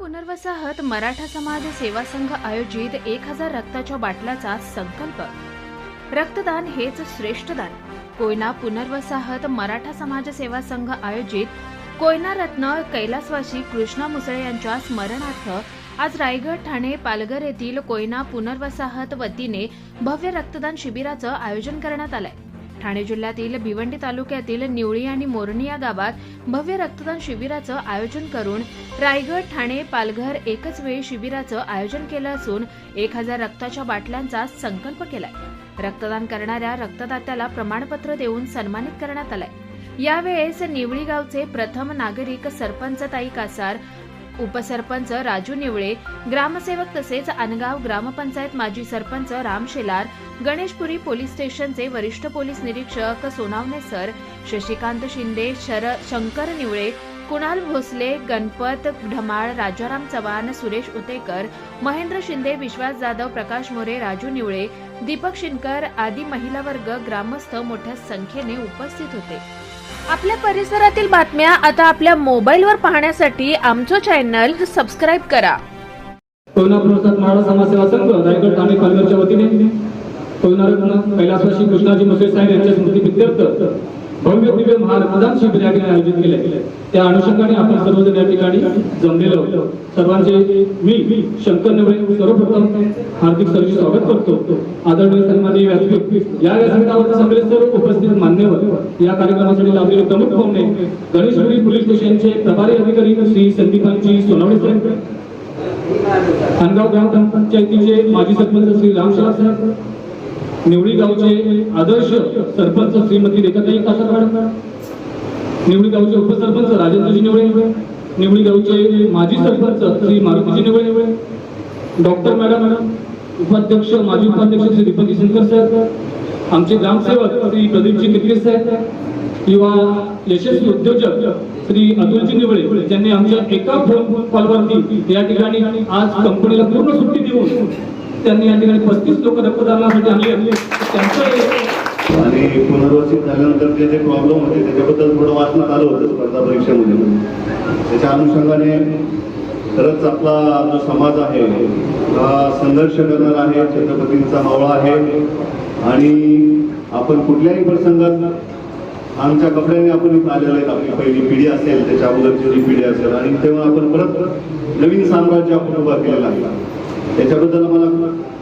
पुनर्वसाहत मराठा समाज सेवा संघ आयोजित एक हजार रक्ताच्या बाटल्याचा संकल्प. रक्तदान हेच श्रेष्ठ दान. कोयना पुनर्वसाहत मराठा समाज सेवा संघ आयोजित कोयना रत्न कैलासवासी कृष्णा मुसळे यांच्या स्मरणार्थ आज रायगड ठाणे पालघर येथील कोयना पुनर्वसाहत वतीने भव्य रक्तदान शिबिराचं आयोजन करण्यात आलंय. ठाणे जिल्ह्यातील भिवंडी तालुक्यातील निवळी आणि मोरणी या गावात भव्य रक्तदान शिबिराचं आयोजन करून रायगड ठाणे पालघर एकच वेळी शिबिराचं आयोजन केलं असून एक हजार रक्ताच्या बाटल्यांचा संकल्प केलाय. रक्तदान करणाऱ्या रक्तदात्याला प्रमाणपत्र देऊन सन्मानित करण्यात आलंय. यावेळेस निवळी गावचे प्रथम नागरिक सरपंच ताई कासार उपसरपंच राजू निवळे ग्रामसेवक तसेच अनगाव ग्रामपंचायत माजी सरपंच राम शेलार गणेशपुरी पोलीस स्टेशनचे वरिष्ठ पोलीस निरीक्षक सोनावणे सर शशिकांत शिंदे शर शंकर निवळे कुणाल भोसले गणपत ढमाळ राजाराम चव्हाण सुरेश उतेकर महेंद्र शिंदे विश्वास जाधव प्रकाश मोरे राजू निवळे दीपक शिनकर आदी महिला वर्ग ग्रामस्थ मोठ्या संख्येने उपस्थित होते. आपल्या परिसरातील बातम्या आता आपल्या मोबाईलवर पाहण्यासाठी आमचं चॅनल सबस्क्राईब करा. कोयना मराठा समाजसेवा संघ रायगड ठाणे पालघरच्या वतीने. कोयना रत्न कैलासवासी कृष्णाजी मुसे साहेब यांच्या स्मृती भव्य दिव्य महारक्तदान शिबिर या ठिकाणी आयोजित केले. त्या अनुषंगाने आपण सर्वजण या ठिकाणी जमलेलो सर्वांचे मी शंकर नवरे सर्वप्रथम हार्दिक सर्व स्वागत करतो. आदरणीय सन्माननीय व्यासपीठ या व्यासपीठावर सगळे सर्व उपस्थित मान्यवर या कार्यक्रमासाठी लाभलेले प्रमुख पाहुणे गणेशपुरी पोलीस स्टेशनचे प्रभारी अधिकारी श्री संदीपांची सोनवणे साहेब खानगाव ग्रामपंचायतीचे माजी सरपंच श्री रामशाह साहेब निवडी गावचे आदर्श सरपंच श्रीमती रेखाताई कासरवाड. निवडी गावचे उपसरपंच राजेंद्रजी निवळे. निवडी गावचे माजी सरपंच श्री मारुतीजी निवळे. डॉक्टर मॅडम उपाध्यक्ष माजी उपाध्यक्ष श्री दीपक शंकर साहेब आमचे ग्रामसेवक श्री प्रदीपजी किरकिर साहेब किंवा यशस्वी उद्योजक श्री अतुलजी निवळे ज्यांनी आमच्या एका फोन कॉलवरती या ठिकाणी आज कंपनीला पूर्ण सुट्टी देऊन त्यांनी या ठिकाणी पस्तीस लोक रक्तदानासाठी आणले त्यांचं आणि पुनर्वसित झाल्यानंतर जे प्रॉब्लेम होते त्याच्याबद्दल थोडं वाचण्यात आलं होतं स्पर्धा परीक्षेमध्ये. त्याच्या अनुषंगाने खरंच आपला जो समाज आहे हा संघर्ष करणार आहे छत्रपतींचा मावळा आहे. आणि आपण कुठल्याही प्रसंगात आमच्या कपड्याने आपण इथं आलेलो आहेत. आपली पहिली पिढी असेल त्याच्या अगोदरची जी पिढी असेल. आणि तेव्हा आपण परत नवीन साम्राज्य आपण उभा केलेलं आहे. त्याच्याबद्दल मला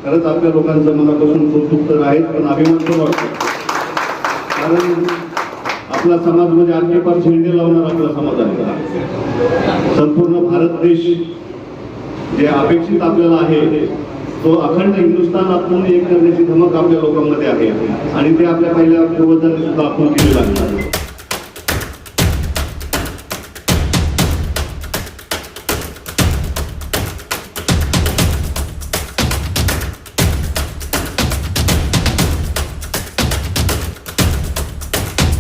खरंच आपल्या लोकांचं मनापासून कौतुक तर आहेत पण अभिमान पण वाटतो. कारण आपला समाज म्हणजे आणखी फार झेंडे लावणार आपला समाज आहे. संपूर्ण भारत देश जे अपेक्षित आपल्याला आहे तो अखंड हिंदुस्थान आपण एक करण्याची धमक आपल्या लोकांमध्ये आहे. आणि ते आपल्या पहिल्या पूर्वजांनी सुद्धा आपण केलेलं आहे.